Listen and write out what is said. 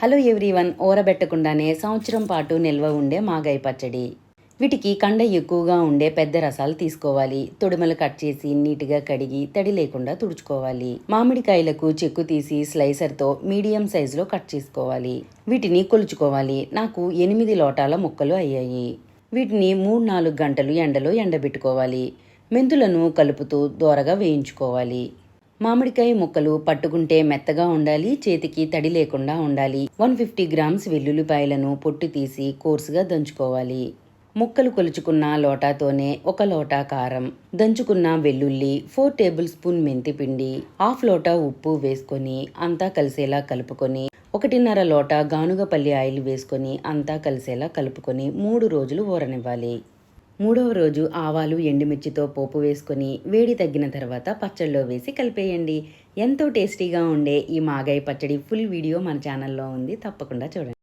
Hello everyone ఊరబెట్టకుండానే సంవత్సరం పాటు నిల్వ ఉండే మాగాయ పచ్చడి. వీటికి కండ ఎక్కువగా ఉండే పెద్ద రసాలు తీసుకోవాలి. తొడుమలు కట్ చేసి నీట్గా కడిగి తడి లేకుండా తుడుచుకోవాలి. మామిడికాయలకు చెక్కు తీసి స్లైసర్తో మీడియం సైజులో కట్ చేసుకోవాలి. వీటిని కొలుచుకోవాలి. నాకు ఎనిమిది లోటాల ముక్కలు అయ్యాయి. వీటిని మూడు నాలుగు గంటలు ఎండలో ఎండబెట్టుకోవాలి. మెంతులను కలుపుతూ దోరగా వేయించుకోవాలి. మామిడికాయ ముక్కలు పట్టుకుంటే మెత్తగా ఉండాలి చేతికి తడి లేకుండా ఉండాలి. వన్ ఫిఫ్టీ గ్రామ్స్ వెల్లుల్లిపాయలను పొట్టు తీసి కోర్సుగా దంచుకోవాలి. ముక్కలు కొలుచుకున్న లోటాతోనే ఒక లోటా కారం దంచుకున్న వెల్లుల్లి ఫోర్ టేబుల్ స్పూన్ మెంతిపిండి హాఫ్ లోటా ఉప్పు వేసుకొని అంతా కలిసేలా కలుపుకొని ఒకటిన్నర లోట గానుగపల్లి ఆయిల్ వేసుకొని అంతా కలిసేలా కలుపుకొని మూడు రోజులు ఊరనివ్వాలి మూడవ రోజు ఆవాలు ఎండుమిర్చితో పోపు వేసుకొని వేడి తగ్గిన తర్వాత పచ్చళ్ళలో వేసి కలిపేయండి. ఎంతో టేస్టీగా ఉండే ఈ మాగాయ పచ్చడి ఫుల్ వీడియో మన ఛానల్లో ఉంది. తప్పకుండా చూడండి.